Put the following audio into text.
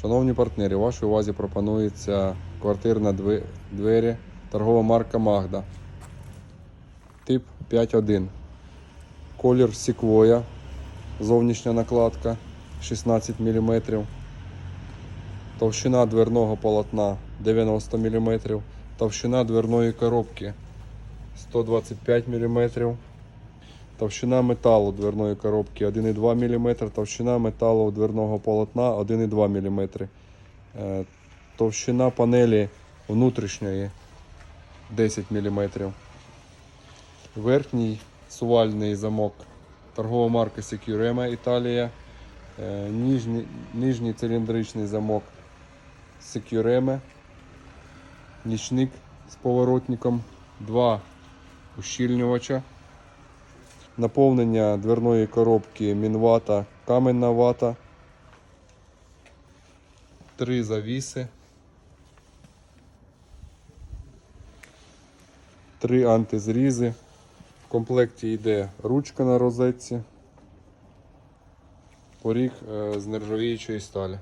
Шановні партнери, вашій увазі пропонується квартирна двері, торгова марка Магда. Тип 5.1. Колір Секвоя. Зовнішня накладка 16 мм. Товщина дверного полотна 90 мм. Товщина дверної коробки 125 мм. Товщина металу дверної коробки 1,2 мм, товщина металу дверного полотна 1,2 мм. Е, Товщина панелі внутрішньої 10 мм. Верхній сувальний замок торгова марка Securema Італія. Е, Нижній, нижній циліндричний замок Securema. Нічник з поворотником, два ущільнювача. Наповнення дверної коробки мінвата, каменна вата, три завіси, три антизрізи. В комплекті йде ручка на розетці, поріг е, з нержавіючої сталі.